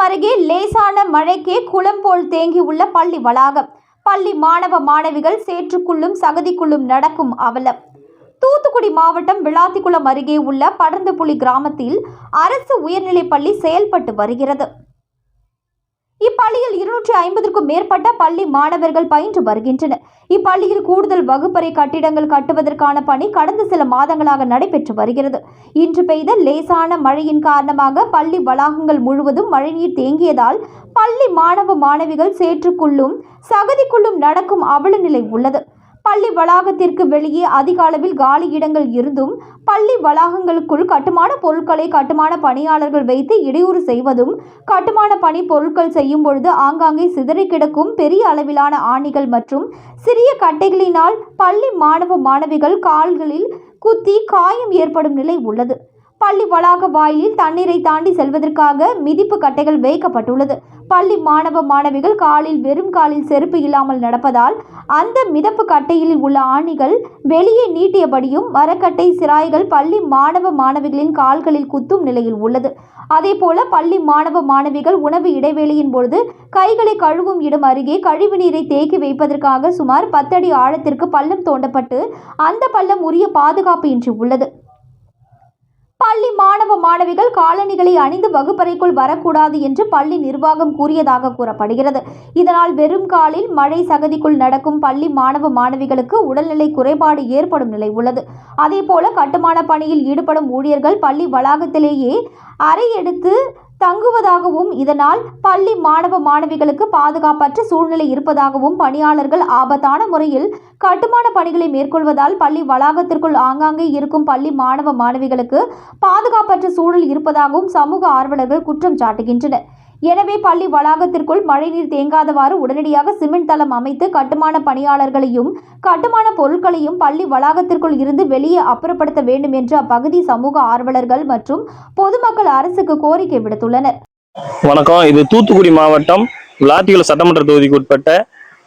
சேலம் அருகே லேசான மழைக்கே குளம் போல் தேங்கியுள்ள பள்ளி வளாகம். பள்ளி மாணவ மாணவிகள் சேற்றுக்குள்ளும் சகதிக்குள்ளும் நடக்கும் அவலம். தூத்துக்குடி மாவட்டம் விளாத்திக்குளம் அருகே உள்ள படர்ந்தபுலி கிராமத்தில் அரசு உயர்நிலைப் பள்ளி செயல்பட்டு வருகிறது. இப்பள்ளியில் இருநூற்றி ஐம்பதுக்கும் மேற்பட்ட பள்ளி மாணவர்கள் பயின்று வருகின்றனர். இப்பள்ளியில் கூடுதல் வகுப்பறை கட்டிடங்கள் கட்டுவதற்கான பணி கடந்த சில மாதங்களாக நடைபெற்று வருகிறது. இன்று பெய்த லேசான மழையின் காரணமாக பள்ளி வளாகங்கள் முழுவதும் மழைநீர் தேங்கியதால் பள்ளி மாணவ மாணவிகள் சேற்றுக்குள்ளும் சகதிக்குள்ளும் நடக்கும் அவல நிலை உள்ளது. பள்ளி வளாகத்திற்கு வெளியே அதிக அளவில் காலி இடங்கள் இருந்தும் பள்ளி வளாகங்களுக்குள் கட்டுமான பொருட்களை கட்டுமான பணியாளர்கள் வைத்து இடையூறு செய்வதும் கட்டுமான பணி பொருட்கள் செய்யும் பொழுது ஆங்காங்கே சிதறி கிடக்கும் பெரிய அளவிலான ஆணிகள் மற்றும் சிறிய கட்டைகளினால் பள்ளி மாணவ மாணவிகள் கால்களில் குத்தி காயம் ஏற்படும் நிலை உள்ளது. பள்ளி வளாக வாயிலில் தண்ணீரை தாண்டி செல்வதற்காக மிதிப்பு கட்டைகள் வைக்கப்பட்டுள்ளது. பள்ளி மாணவ மாணவிகள் காலில் வெறும் காலில் செருப்பு இல்லாமல் நடப்பதால் அந்த மிதப்பு கட்டையில் உள்ள ஆணிகள் வெளியே நீட்டியபடியும் மரக்கட்டை சிராய்கள் பள்ளி மாணவ மாணவிகளின் கால்களில் குத்தும் நிலையில் உள்ளது. அதேபோல பள்ளி மாணவ மாணவிகள் உணவு இடைவேளையின் பொழுது கைகளை கழுவும் இடம் அருகே கழிவுநீரை தேக்கி வைப்பதற்காக சுமார் பத்தடி ஆழத்திற்கு பள்ளம் தோண்டப்பட்டு அந்த பள்ளம் உரிய பாதுகாப்பு இன்றி உள்ளது. பள்ளி மாணவ மாணவிகள் காலணிகளை அணிந்து வகுப்பறைக்குள் வரக்கூடாது என்று பள்ளி நிர்வாகம் கூறியதாக கூறப்படுகிறது. இதனால் வெறும் காலில் மழை சகதிக்குள் நடக்கும் பள்ளி மாணவ மாணவிகளுக்கு உடல்நிலை குறைபாடு ஏற்படும் நிலை உள்ளது. அதேபோல கட்டுமான பணியில் ஈடுபடும் ஊழியர்கள் பள்ளி வளாகத்திலேயே அறை எடுத்து தங்குவதாகவும் இதனால் பள்ளி மாணவ மாணவிகளுக்கு பாதுகாப்பற்ற சூழ்நிலை இருப்பதாகவும் பணியாளர்கள் ஆபத்தான முறையில் கட்டுமான பணிகளை மேற்கொள்வதால் பள்ளி வளாகத்திற்குள் ஆங்காங்கே இருக்கும் பள்ளி மாணவ மாணவிகளுக்கு பாதுகாப்பற்ற சூழல் இருப்பதாகவும் சமூக ஆர்வலர்கள் குற்றம் சாட்டுகின்றனர். எனவே பள்ளி வளாகத்திற்குள் மழைநீர் தேங்காதவாறு உடனடியாக சிமெண்ட் தளம் அமைத்து கட்டுமான பணியாளர்களையும் கட்டுமான பொருட்களையும் பள்ளி வளாகத்திற்குள் இருந்து வெளியே அப்புறப்படுத்த வேண்டும் என்று அப்பகுதி சமூக ஆர்வலர்கள் மற்றும் பொதுமக்கள் அரசுக்கு கோரிக்கை விடுத்துள்ளனர். வணக்கம். இது தூத்துக்குடி மாவட்டம் விளாத்திகுளம் சட்டமன்ற தொகுதிக்கு உட்பட்ட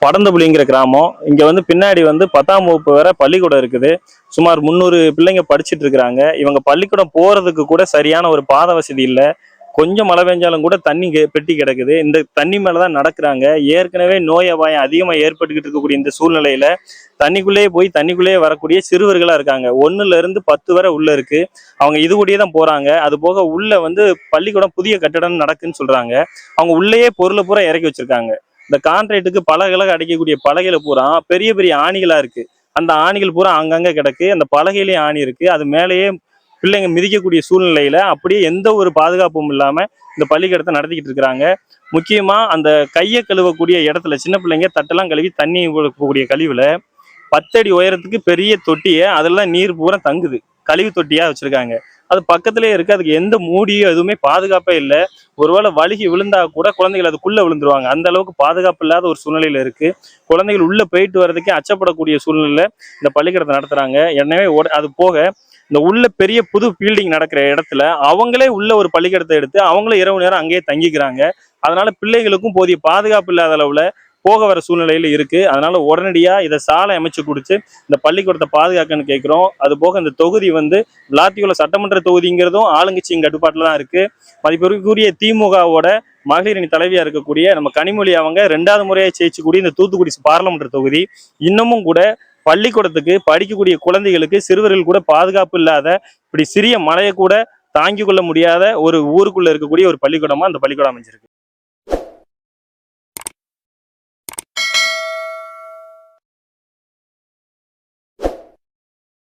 படந்தபுலிங்கிற கிராமம். இங்கே வந்து பின்னாடி வந்து பத்தாம் வகுப்பு வரை பள்ளிக்கூடம் இருக்குது. சுமார் முந்நூறு பிள்ளைங்க படிச்சிட்டு இருக்கிறாங்க. இவங்க பள்ளிக்கூடம் போகிறதுக்கு கூட சரியான ஒரு பாத வசதி இல்லை. கொஞ்சம் மழை பெஞ்சாலும் கூட தண்ணி கெ- பெட்டி கிடக்குது. இந்த தண்ணி மேலதான் நடக்கிறாங்க. ஏற்கனவே நோய் அபாயம் அதிகமாக ஏற்பட்டுக்கிட்டு இருக்கக்கூடிய இந்த சூழ்நிலையில தண்ணிக்குள்ளேயே போய் தண்ணிக்குள்ளேயே வரக்கூடிய சிறுவர்களா இருக்காங்க. ஒன்னுல இருந்து பத்து வரை உள்ள இருக்கு. அவங்க இது கூடயே தான் போறாங்க. அது போக உள்ள வந்து பள்ளிக்கூடம் புதிய கட்டடம் நடக்குன்னு சொல்றாங்க. அவங்க உள்ளேயே பொருளை பூரா இறக்கி வச்சிருக்காங்க. இந்த கான்ட்ராக்டுக்கு பலகை அடைக்கக்கூடிய பலகையில பூரா பெரிய பெரிய ஆணிகளா இருக்கு. அந்த ஆணிகள் பூரா அங்கங்க கிடக்கு. அந்த பலகையிலேயே ஆணி இருக்கு. அது மேலேயே பிள்ளைங்க மிதிக்கக்கூடிய சூழ்நிலையில அப்படியே எந்த ஒரு பாதுகாப்பும் இல்லாம இந்த பள்ளிக்கூடத்தை நடத்திக்கிட்டு இருக்கிறாங்க. முக்கியமா அந்த கையை கழுவக்கூடிய இடத்துல சின்ன பிள்ளைங்க தட்டெல்லாம் கழுவி தண்ணி கொடுக்கக்கூடிய கழிவுல பத்தடி உயரத்துக்கு பெரிய தொட்டியை அதெல்லாம் நீர் பூரா தங்குது. கழிவு தொட்டியா வச்சிருக்காங்க. அது பக்கத்திலே இருக்கு. அதுக்கு எந்த மூடியோ எதுவுமே பாதுகாப்பே இல்லை. ஒருவேளை வழுகி விழுந்தா கூட குழந்தைகள் அதுக்குள்ள விழுந்துருவாங்க. அந்த அளவுக்கு பாதுகாப்பு இல்லாத ஒரு சூழ்நிலையில இருக்கு. குழந்தைகள் உள்ள போயிட்டு வர்றதுக்கே அச்சப்படக்கூடிய சூழ்நிலை இந்த பள்ளிக்கூடத்தை நடத்துறாங்க. எனவே அது போக இந்த உள்ள பெரிய புது ஃபீல்டிங் நடக்கிற இடத்துல அவங்களே உள்ள ஒரு பள்ளிக்கூடத்தை எடுத்து அவங்களே இரவு நேரம் அங்கேயே தங்கிக்கிறாங்க. அதனால பிள்ளைகளுக்கும் போதிய பாதுகாப்பு இல்லாத அளவில் போக வர சூழ்நிலையில் இருக்குது அதனால உடனடியாக இதை சாலை அமைச்சு கொடுத்து இந்த பள்ளிக்கூடத்தை பாதுகாக்கன்னு கேட்குறோம் அது போக இந்த தொகுதி வந்து விளாத்திக்குளம் சட்டமன்ற தொகுதிங்கிறதும் ஆளுங்கட்சியின் கட்டுப்பாட்டில் தான் இருக்குது மதிப்பிற்குரிய திமுகவோட மகளிர் அணி இருக்கக்கூடிய நம்ம கனிமொழி அவங்க ரெண்டாவது முறையா ஜெயிச்சக்கூடிய இந்த தூத்துக்குடி பாராளுமன்ற தொகுதி இன்னமும் கூட பள்ளிக்கூடத்துக்கு படிக்கக்கூடிய குழந்தைகளுக்கு சிறுவர்கள் கூட பாதுகாப்பு இல்லாத இப்படி சிறிய மலையை கூட தாங்கிக் கொள்ள முடியாத ஒரு ஊருக்குள்ள இருக்கக்கூடிய ஒரு பள்ளிக்கூடமா அந்த பள்ளிக்கூடம் அமைஞ்சிருக்கு.